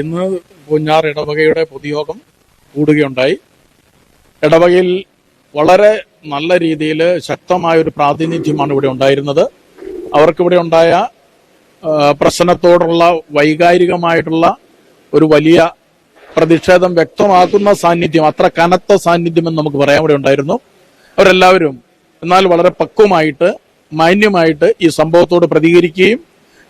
ഇന്ന് പൂഞ്ഞാർ ഇടവകയുടെ പൊതുയോഗം കൂടുകയുണ്ടായി. ഇടവകയിൽ വളരെ നല്ല രീതിയിൽ ശക്തമായ ഒരു പ്രാതിനിധ്യമാണ് ഇവിടെ ഉണ്ടായിരുന്നത്. അവർക്കിവിടെ ഉണ്ടായ പ്രശ്നത്തോടുള്ള വൈകാരികമായിട്ടുള്ള ഒരു വലിയ പ്രതിഷേധം വ്യക്തമാക്കുന്ന സാന്നിധ്യം അത്ര കനത്ത സാന്നിധ്യം എന്ന് നമുക്ക് പറയാൻ ഇവിടെ ഉണ്ടായിരുന്നു. അവരെല്ലാവരും എന്നാൽ വളരെ പക്വമായിട്ട് മാന്യമായിട്ട് ഈ സംഭവത്തോട് പ്രതികരിക്കുകയും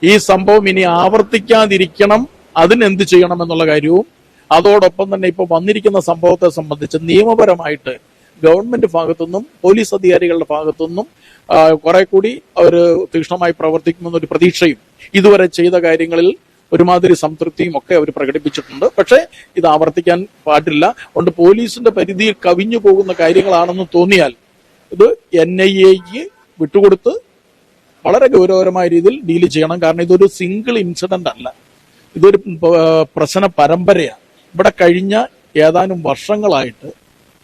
ഈ സംഭവം ഇനി ആവർത്തിക്കാതിരിക്കണം അതിനെന്ത് ചെയ്യണം എന്നുള്ള കാര്യവും അതോടൊപ്പം തന്നെ ഇപ്പോൾ വന്നിരിക്കുന്ന സംഭവത്തെ സംബന്ധിച്ച് നിയമപരമായിട്ട് ഗവൺമെന്റ് ഭാഗത്തുനിന്നും പോലീസ് അധികാരികളുടെ ഭാഗത്തുനിന്നും കുറെ കൂടി അവർ തീക്ഷ്ണമായി പ്രവർത്തിക്കുമെന്നൊരു പ്രതീക്ഷയും ഇതുവരെ ചെയ്ത കാര്യങ്ങളിൽ ഒരുമാതിരി സംതൃപ്തിയും ഒക്കെ അവർ പ്രകടിപ്പിച്ചിട്ടുണ്ട്. പക്ഷേ ഇത് ആവർത്തിക്കാൻ പാടില്ല. അതുകൊണ്ട് പോലീസിന്റെ പരിധിയിൽ കവിഞ്ഞു പോകുന്ന കാര്യങ്ങളാണെന്ന് തോന്നിയാൽ ഇത് എൻ ഐ എക്ക് വിട്ടുകൊടുത്ത് വളരെ ഗൗരവകരമായ രീതിയിൽ ഡീൽ ചെയ്യണം. കാരണം ഇതൊരു സിംഗിൾ ഇൻസിഡന്റ് അല്ല. ഇതൊരു പ്രശ്ന പരമ്പരയാണ്. ഇവിടെ കഴിഞ്ഞ ഏതാനും വർഷങ്ങളായിട്ട്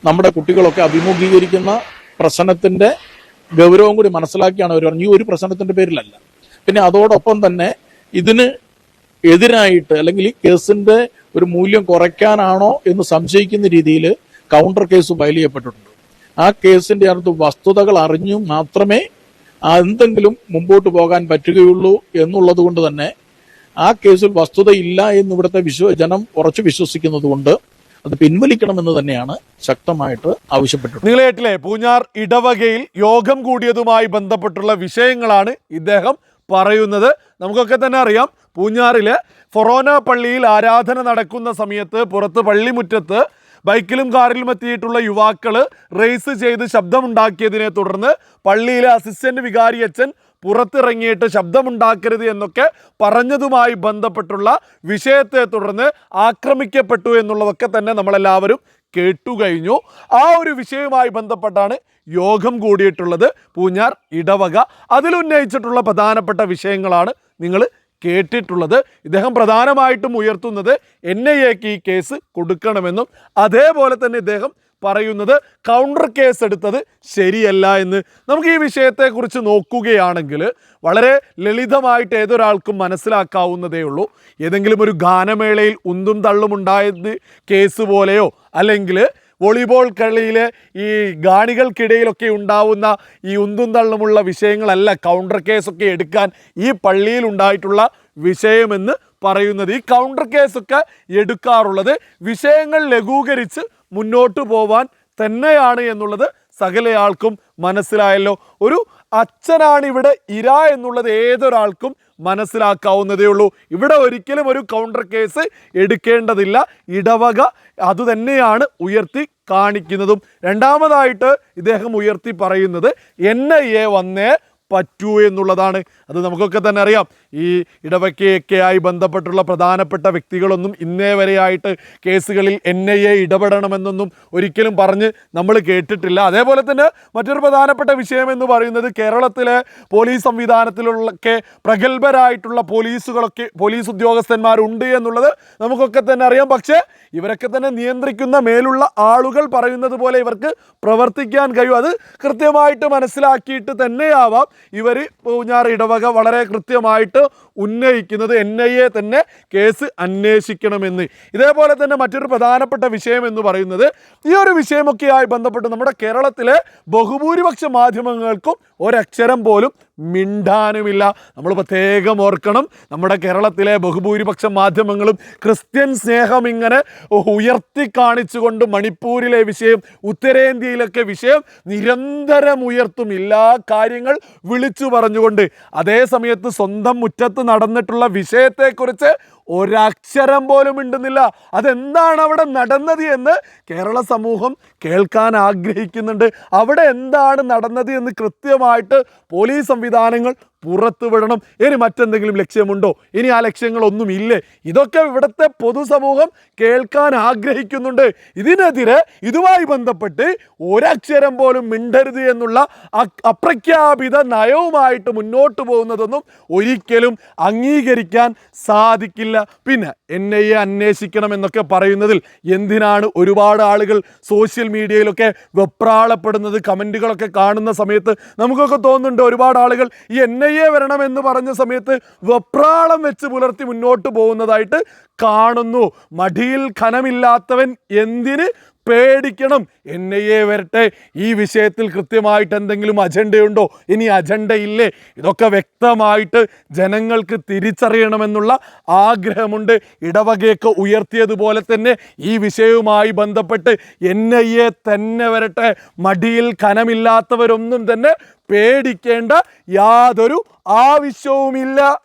നമ്മുടെ കുട്ടികളൊക്കെ അഭിമുഖീകരിക്കുന്ന പ്രശ്നത്തിന്റെ ഗൗരവം കൂടി മനസ്സിലാക്കിയാണ് അവർ പറഞ്ഞു ഈ ഒരു പ്രശ്നത്തിന്റെ പേരിലല്ല. പിന്നെ അതോടൊപ്പം തന്നെ ഇതിന് എതിരായിട്ട് അല്ലെങ്കിൽ ഈ കേസിന്റെ ഒരു മൂല്യം കുറയ്ക്കാനാണോ എന്ന് സംശയിക്കുന്ന രീതിയിൽ കൗണ്ടർ കേസ് ഫയൽ ചെയ്യപ്പെട്ടിട്ടുണ്ട്. ആ കേസിന്റെ അകത്ത് വസ്തുതകൾ അറിഞ്ഞു മാത്രമേ എന്തെങ്കിലും മുമ്പോട്ട് പോകാൻ പറ്റുകയുള്ളൂ എന്നുള്ളത് കൊണ്ട് തന്നെ ആ കേസിൽ വസ്തുതയില്ല എന്ന് ഇവിടുത്തെ വിശ്വ ജനം ഉറച്ചു വിശ്വസിക്കുന്നത് കൊണ്ട് അത് പിൻവലിക്കണമെന്ന് തന്നെയാണ് ശക്തമായിട്ട് ആവശ്യപ്പെട്ടത് കേട്ടില്ലേ പൂഞ്ഞാർ ഇടവകയിൽ യോഗം കൂടിയതുമായി ബന്ധപ്പെട്ടുള്ള വിഷയങ്ങളാണ് ഇദ്ദേഹം പറയുന്നത്. നമുക്കൊക്കെ തന്നെ അറിയാം പൂഞ്ഞാറിലെ ഫൊറോന പള്ളിയിൽ ആരാധന നടക്കുന്ന സമയത്ത് പുറത്ത് പള്ളിമുറ്റത്ത് ബൈക്കിലും കാറിലും എത്തിയിട്ടുള്ള യുവാക്കൾ റേസ് ചെയ്ത് ശബ്ദമുണ്ടാക്കിയതിനെ തുടർന്ന് പള്ളിയിലെ അസിസ്റ്റന്റ് വികാരി അച്ഛൻ പുറത്തിറങ്ങിയിട്ട് ശബ്ദമുണ്ടാക്കരുത് എന്നൊക്കെ പറഞ്ഞതുമായി ബന്ധപ്പെട്ടുള്ള വിഷയത്തെ തുടർന്ന് ആക്രമിക്കപ്പെട്ടു എന്നുള്ളതൊക്കെ തന്നെ നമ്മളെല്ലാവരും കേട്ടു കഴിഞ്ഞു. ആ ഒരു വിഷയവുമായി ബന്ധപ്പെട്ടാണ് യോഗം കൂടിയിട്ടുള്ളത്. പൂഞ്ഞാർ ഇടവക അതിലുന്നയിച്ചിട്ടുള്ള പ്രധാനപ്പെട്ട വിഷയങ്ങളാണ് നിങ്ങൾ കേട്ടിട്ടുള്ളത്. ഇദ്ദേഹം പ്രധാനമായിട്ടും ഉയർത്തുന്നത് എൻ ഐ എക്ക് ഈ കേസ് കൊടുക്കണമെന്നും അതേപോലെ തന്നെ ഇദ്ദേഹം പറയുന്നത് കൗണ്ടർ കേസ് എടുത്തത് ശരിയല്ല എന്ന് നമുക്ക് ഈ വിഷയത്തെക്കുറിച്ച് നോക്കുകയാണെങ്കിൽ വളരെ ലളിതമായിട്ട് ഏതൊരാൾക്കും മനസ്സിലാക്കാവുന്നതേ ഉള്ളൂ. ഏതെങ്കിലും ഒരു ഗാനമേളയിൽ ഉന്തും തള്ളും ഉണ്ടായത് കേസ് പോലെയോ അല്ലെങ്കിൽ വോളിബോൾ കളിയിൽ ഈ ഗാണികൾക്കിടയിലൊക്കെ ഉണ്ടാവുന്ന ഈ ഉന്തും തള്ളുമുള്ള വിഷയങ്ങളല്ല കൗണ്ടർ കേസൊക്കെ എടുക്കാൻ ഈ പള്ളിയിൽ ഉണ്ടായിട്ടുള്ള വിഷയമെന്ന് പറയുന്നത്. ഈ കൗണ്ടർ കേസൊക്കെ എടുക്കാറുള്ളത് വിഷയങ്ങൾ ലഘൂകരിച്ച് മുന്നോട്ട് പോവാൻ തന്നെയാണ് എന്നുള്ളത് സകലയാൾക്കും മനസ്സിലായല്ലോ. ഒരു അച്ഛനാണ് ഇവിടെ ഇര എന്നുള്ളത് ഏതൊരാൾക്കും മനസ്സിലാക്കാവുന്നതേ ഉള്ളൂ. ഇവിടെ ഒരിക്കലും ഒരു കൗണ്ടർ കേസ് എടുക്കേണ്ടതില്ല. ഇടവക അതുതന്നെയാണ് ഉയർത്തി കാണിക്കുന്നതും. രണ്ടാമതായിട്ട് ഇദ്ദേഹം ഉയർത്തി പറയുന്നത് എൻ ഐ എ വന്നേ പറ്റൂ എന്നുള്ളതാണ്. അത് നമുക്കൊക്കെ തന്നെ അറിയാം. ഈ ഇടവയ്ക്കയൊക്കെയായി ബന്ധപ്പെട്ടുള്ള പ്രധാനപ്പെട്ട വ്യക്തികളൊന്നും ഇന്നേ വരെയായിട്ട് കേസുകളിൽ എൻ ഐ എ ഇടപെടണമെന്നൊന്നും ഒരിക്കലും പറഞ്ഞ് നമ്മൾ കേട്ടിട്ടില്ല. അതേപോലെ തന്നെ മറ്റൊരു പ്രധാനപ്പെട്ട വിഷയം എന്ന് പറയുന്നത് കേരളത്തിലെ പോലീസ് സംവിധാനത്തിലൊക്കെ പ്രഗത്ഭരായിട്ടുള്ള പോലീസുകളൊക്കെ പോലീസ് ഉദ്യോഗസ്ഥന്മാരുണ്ട് എന്നുള്ളത് നമുക്കൊക്കെ തന്നെ അറിയാം. പക്ഷേ ഇവരൊക്കെ തന്നെ നിയന്ത്രിക്കുന്ന മേലുള്ള ആളുകൾ പറയുന്നത് പോലെ ഇവർക്ക് പ്രവർത്തിക്കാൻ കഴിയും. അത് കൃത്യമായിട്ട് മനസ്സിലാക്കിയിട്ട് തന്നെയാവാം. ഇവർ പൂഞ്ഞാർ ഇടവക വളരെ കൃത്യമായിട്ട് ഉന്നയിക്കുന്നത് എൻ ഐ എ തന്നെ കേസ് അന്വേഷിക്കണമെന്ന്. ഇതേപോലെ തന്നെ മറ്റൊരു പ്രധാനപ്പെട്ട വിഷയം എന്ന് പറയുന്നത് ഈ ഒരു വിഷയമൊക്കെയായി ബന്ധപ്പെട്ട് നമ്മുടെ കേരളത്തിലെ ബഹുഭൂരിപക്ഷ മാധ്യമങ്ങൾക്കും ഒരക്ഷരം പോലും മിണ്ടാനുമില്ല. നമ്മൾ പ്രത്യേകം ഓർക്കണം നമ്മുടെ കേരളത്തിലെ ബഹുഭൂരിപക്ഷ മാധ്യമങ്ങളും ക്രിസ്ത്യൻ സ്നേഹം ഇങ്ങനെ ഉയർത്തി കാണിച്ചുകൊണ്ട് മണിപ്പൂരിലെ വിഷയം ഉത്തരേന്ത്യയിലൊക്കെ വിഷയം നിരന്തരം ഉയർത്തും എല്ലാ കാര്യങ്ങൾ വിളിച്ചു പറഞ്ഞുകൊണ്ട് അതേ സമയത്ത് സ്വന്തം മുറ്റത്ത് നടന്നിട്ടുള്ള വിഷയത്തെക്കുറിച്ച് ഒരക്ഷരം പോലും ഇണ്ടുന്നില്ല അതെന്താണ് അവിടെ നടന്നത് എന്ന് കേരള സമൂഹം കേൾക്കാൻ ആഗ്രഹിക്കുന്നുണ്ട്. അവിടെ എന്താണ് നടന്നത് എന്ന് കൃത്യമായിട്ട് പോലീസ് സംവിധാനങ്ങൾ പുറത്തു വിടണം. ഇനി മറ്റെന്തെങ്കിലും ലക്ഷ്യമുണ്ടോ? ഇനി ആ ലക്ഷ്യങ്ങളൊന്നും ഇല്ലേ ഇതൊക്കെ ഇവിടുത്തെ പൊതുസമൂഹം കേൾക്കാൻ ആഗ്രഹിക്കുന്നുണ്ട്. ഇതിനെതിരെ ഇതുമായി ബന്ധപ്പെട്ട് ഒരക്ഷരം പോലും മിണ്ടരുത് എന്നുള്ള അപ്രഖ്യാപിത നയവുമായിട്ട് മുന്നോട്ട് പോകുന്നതൊന്നും ഒരിക്കലും അംഗീകരിക്കാൻ സാധിക്കില്ല. പിന്നെ എൻ ഐ എ അന്വേഷിക്കണം എന്നൊക്കെ പറയുന്നതിൽ എന്തിനാണ് ഒരുപാട് ആളുകൾ സോഷ്യൽ മീഡിയയിലൊക്കെ വെപ്രാളപ്പെടുന്നത്? കമന്റുകളൊക്കെ കാണുന്ന സമയത്ത് നമുക്കൊക്കെ തോന്നുന്നുണ്ട് ഒരുപാട് ആളുകൾ ഈ എൻ എ വരണം എന്ന് പറഞ്ഞ സമയത്ത് വെപ്രാളം വെച്ച് പുലർത്തി മുന്നോട്ട് പോകുന്നതായിട്ട് കാണുന്നു. മടിയിൽ ഖനമില്ലാത്തവൻ എന്തിന് പേടിക്കണം. എൻ ഐ എ വരട്ടെ. ഈ വിഷയത്തിൽ കൃത്യമായിട്ട് എന്തെങ്കിലും അജണ്ടയുണ്ടോ? ഇനി അജണ്ടയില്ലേ? ഇതൊക്കെ വ്യക്തമായിട്ട് ജനങ്ങൾക്ക് തിരിച്ചറിയണമെന്നുള്ള ആഗ്രഹമുണ്ട്. ഇടവകയൊക്കെ ഉയർത്തിയതുപോലെ തന്നെ ഈ വിഷയവുമായി ബന്ധപ്പെട്ട് എൻ ഐ എ തന്നെ വരട്ടെ. മടിയിൽ കനമില്ലാത്തവരൊന്നും തന്നെ പേടിക്കേണ്ട യാതൊരു ആവശ്യവുമില്ല.